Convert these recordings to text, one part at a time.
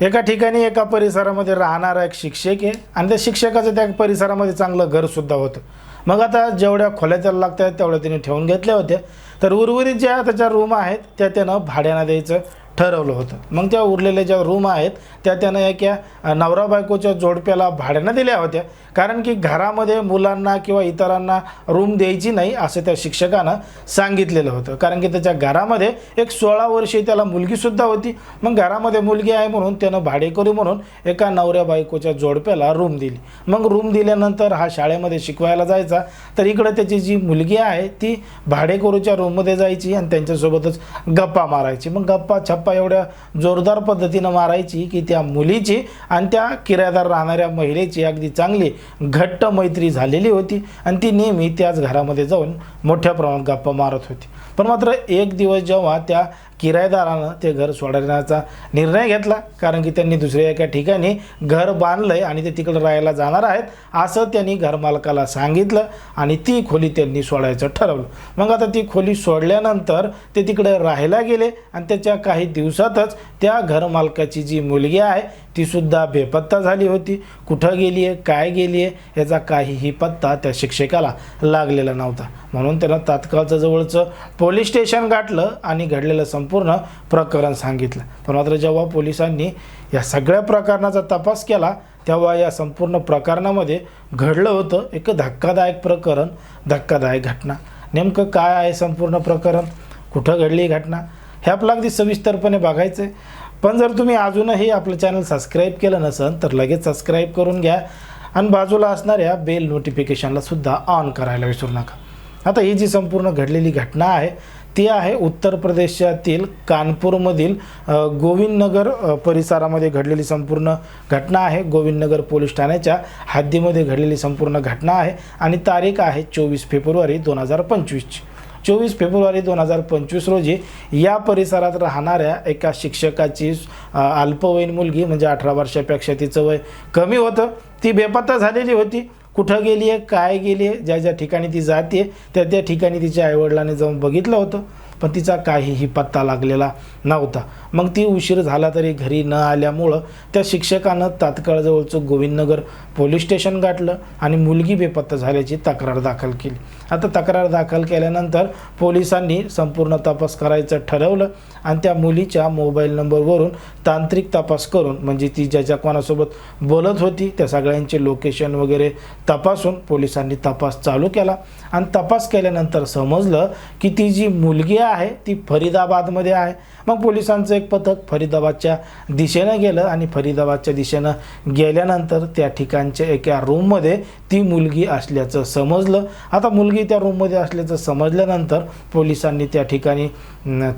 एका ठिकाणी एका परिसरामध्ये राहणारा एक शिक्षक आहे आणि त्या शिक्षकाचं त्या परिसरामध्ये चांगलं घरसुद्धा होतं. मग आता जेवढ्या खोल्या त्याला लागतात तेवढ्या त्याने ठेवून घेतल्या होत्या. तर उर्वरित ज्या त्याच्या रूम आहेत त्या त्यानं भाड्यानं द्यायचं. ठरवलं होतं. मग त्या उरलेल्या ज्या रूम आहेत त्या त्यानं एका नवरा बायकोच्या जोडप्याला भाड्यानं दिल्या होत्या. कारण की घरामध्ये मुलांना किंवा इतरांना रूम द्यायची नाही असं त्या शिक्षकानं सांगितलेलं होतं. कारण की त्याच्या घरामध्ये एक सोळा वर्षे त्याला मुलगीसुद्धा होती. मग घरामध्ये मुलगी आहे म्हणून त्यानं भाडेकरू म्हणून एका नवऱ्या बायकोच्या जोडप्याला रूम दिली. मग रूम दिल्यानंतर हा शाळेमध्ये शिकवायला जायचा. तर इकडं त्याची जी मुलगी आहे ती भाडेकरूच्या रूममध्ये जायची आणि त्यांच्यासोबतच गप्पा मारायची. मग गप्पा छप्पा एवढ्या जोरदार पद्धतीनं मारायची की त्या मुलीची आणि त्या किरायदार राहणाऱ्या महिलेची अगदी चांगली घट्ट मैत्री झालेली होती. आणि ती नेहमी त्याच घरामध्ये जाऊन मोठ्या प्रमाणात गप्पा मारत होती. पण मात्र एक दिवस जेव्हा त्या किरायदारानं ते घर सोडण्याचा निर्णय घेतला. कारण की त्यांनी दुसऱ्या एका ठिकाणी घर बांधलं आहे आणि ते तिकडं राहायला जाणार आहेत असं त्यांनी घरमालकाला सांगितलं आणि ती खोली त्यांनी सोडायचं ठरवलं. मग आता ती खोली सोडल्यानंतर ते तिकडे राहायला गेले आणि त्याच्या काही दिवसातच त्या घरमालकाची जी मुलगी आहे तीसुद्धा बेपत्ता झाली होती. कुठं गेली आहे काय गेली आहे याचा काहीही पत्ता त्या शिक्षकाला लागलेला नव्हता. म्हणून त्यानं तात्काळचं जवळचं पोलीस स्टेशन गाठलं आणि घडलेलं संपूर्ण प्रकरण सांगितलं. पण मात्र जेव्हा पोलिसांनी या सगळ्या प्रकरणाचा तपास केला तेव्हा या संपूर्ण प्रकरणामध्ये घडलं होतं एक धक्कादायक प्रकरण धक्कादायक घटना. नेमकं काय आहे संपूर्ण प्रकरण? कुठं घडली घटना? हे आपलं अगदी सविस्तरपणे बघायचं आहे पण जर तुम्ही अजूनही आपलं चॅनल सबस्क्राईब केलं नसेल तर लगेच सबस्क्राईब करून घ्या. आणि बाजूला असणाऱ्या बेल नोटिफिकेशनला सुद्धा ऑन करायला विसरू नका. आता ही जी संपूर्ण घडलेली घटना आहे ती आहे उत्तर प्रदेशातील कानपूरमधील गोविंदनगर परिसरामध्ये घडलेली संपूर्ण घटना आहे. गोविंदनगर पोलीस ठाण्याच्या हद्दीमध्ये घडलेली संपूर्ण घटना आहे. आणि तारीख आहे चोवीस फेब्रुवारी दोन हजार पंचवीसची. चोवीस फेब्रुवारी दोन हजार पंचवीस रोजी या परिसरात राहणाऱ्या एका शिक्षकाची अल्पवयीन मुलगी म्हणजे अठरा वर्षापेक्षा तिचं वय कमी होतं. ती बेपत्ता झालेली होती. कुठं गेली आहे काय गेली आहे ज्या ज्या ठिकाणी ती जाते त्या त्या ठिकाणी तिच्या आईवडिलांनी जाऊन बघितलं होतं. पण तिचा काहीही पत्ता लागलेला नव्हता. मग ती उशीर झाला तरी घरी न आल्यामुळं त्या शिक्षकानं तात्काळजवळचं गोविंदनगर पोलीस स्टेशन गाठलं आणि मुलगी बेपत्ता झाल्याची तक्रार दाखल केली. आता तक्रार दाखल केल्यानंतर पोलिसांनी संपूर्ण तपास करायचं ठरवलं आणि त्या मुलीच्या मोबाईल नंबरवरून तांत्रिक तपास करून म्हणजे ती ज्याच्या कोणासोबत बोलत होती त्या सगळ्यांचे लोकेशन वगैरे तपासून पोलिसांनी तपास चालू केला. आणि तपास केल्यानंतर समजलं की ती जी मुलगी आहे ती फरीदाबादमध्ये आहे. मग पोलिसांचं एक पथक फरीदाबादच्या दिशेनं गेलं आणि फरीदाबादच्या दिशेनं गेल्यानंतर त्या ठिकाणच्या एका रूममध्ये ती मुलगी असल्याचं समजलं. आता मुलगी त्या रूममध्ये असल्याचं समजल्यानंतर पोलिसांनी त्या ठिकाणी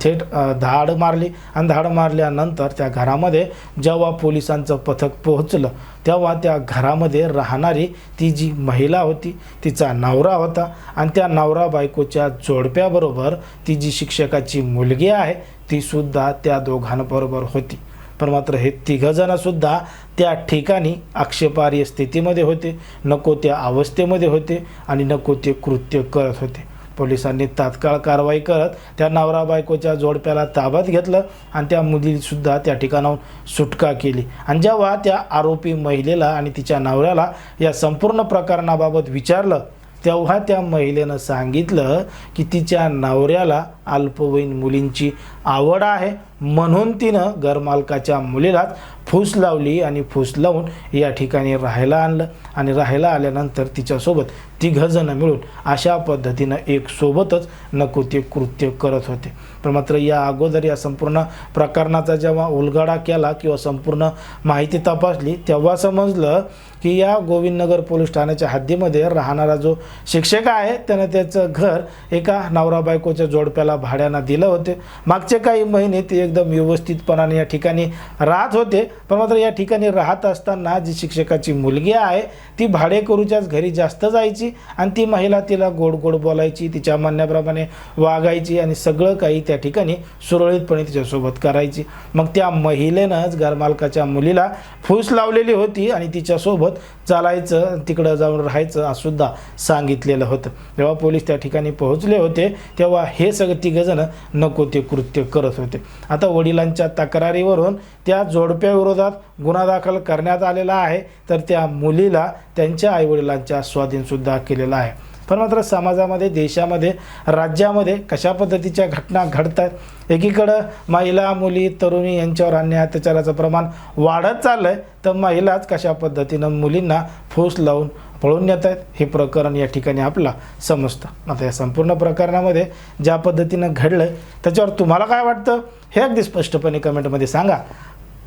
थेट धाड मारली. आणि धाड मारल्यानंतर त्या घरामध्ये जेव्हा पोलिसांचं पथक पोहोचलं तेव्हा त्या घरामध्ये राहणारी ती जी महिला होती तिचा नवरा होता. आणि त्या नवरा बायकोच्या जोडप्याबरोबर ती जी शिक्षकाची मुलगी आहे ती सुद्धा त्या दोघांबरोबर होती. पण मात्र हे तिघंजणंसुद्धा त्या ठिकाणी आक्षेपार्ह स्थितीमध्ये होते. नको त्या अवस्थेमध्ये होते आणि नको ते कृत्य करत होते. पोलिसांनी तात्काळ कारवाई करत त्या नवरा बायकोच्या जोडप्याला ताब्यात घेतलं आणि त्या मुलीसुद्धा त्या ठिकाणाहून सुटका केली. आणि जेव्हा त्या आरोपी महिलेला आणि तिच्या नवऱ्याला या संपूर्ण प्रकरणाबाबत विचारलं तेव्हा त्या महिलेनं सांगितलं की तिच्या नवऱ्याला अल्पवयीन मुलींची आवड आहे. म्हणून तिनं घरमालकाच्या मुलीलाच फूस लावली आणि फूस लावून या ठिकाणी राहायला आणलं. आणि राहायला आल्यानंतर तिच्यासोबत तिघजणं मिळून अशा पद्धतीनं एक सोबतच नको ते कृत्य करत होते. पण मात्र या अगोदर या संपूर्ण प्रकरणाचा जेव्हा उलगडा केला किंवा संपूर्ण माहिती तपासली तेव्हा समजलं की या गोविंदनगर पोलीस ठाण्याच्या हद्दीमध्ये राहणारा जो शिक्षक आहे त्यानं त्याचं घर एका नवरा बायकोच्या जोडप्याला भाड्यानं दिलं होते. मागचे काही महिने ते एकदम व्यवस्थितपणाने या ठिकाणी राहत होते. पण मात्र या ठिकाणी राहत असताना जी शिक्षकाची मुलगी आहे ती भाडेकरूच्याच घरी जास्त जायची आणि ती महिला तिला गोड गोड बोलायची तिच्या म्हणण्याप्रमाणे वागायची आणि सगळं काही त्या ठिकाणी सुरळीतपणे तिच्यासोबत करायची. मग त्या महिलेनंच घरमालकाच्या मुलीला फूस लावलेली होती आणि तिच्यासोबत चालायचं तिकडं जाऊन राहायचं असुद्धा सांगितलेलं होतं. जेव्हा पोलीस त्या ठिकाणी पोहोचले होते तेव्हा हे सगळं तिघजणं नको ते कृत्य करत होते. आता वडिलांच्या तक्रारीवरून त्या जोडप्याविरोधात विरोधात गुन्हा दाखल करण्यात आलेला आहे तर त्या मुलीला त्यांच्या आईवडिलांच्या स्वाधीनसुद्धा केलेला आहे. पण मात्र समाजामध्ये देशामध्ये राज्यामध्ये कशा पद्धतीच्या घटना घडत आहेत एकीकडं महिला मुली तरुणी यांच्यावर अन्याय अत्याचाराचं प्रमाण वाढत चाललं आहे तर महिलाच कशा पद्धतीनं मुलींना फूस लावून पळून नेत आहेत हे प्रकरण या ठिकाणी आपला समजतं. आता या संपूर्ण प्रकरणामध्ये ज्या पद्धतीनं घडलं आहे त्याच्यावर तुम्हाला काय वाटतं? हे अगदी स्पष्टपणे कमेंटमध्ये सांगा.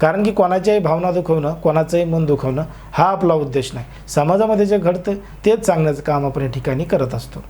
कारण की कोणाच्याही भावना दुखवणं कोणाचंही मन दुखवणं हा आपला उद्देश नाही. समाजामध्ये जे घडतं तेच सांगण्याचं काम आपण या ठिकाणी करत असतो.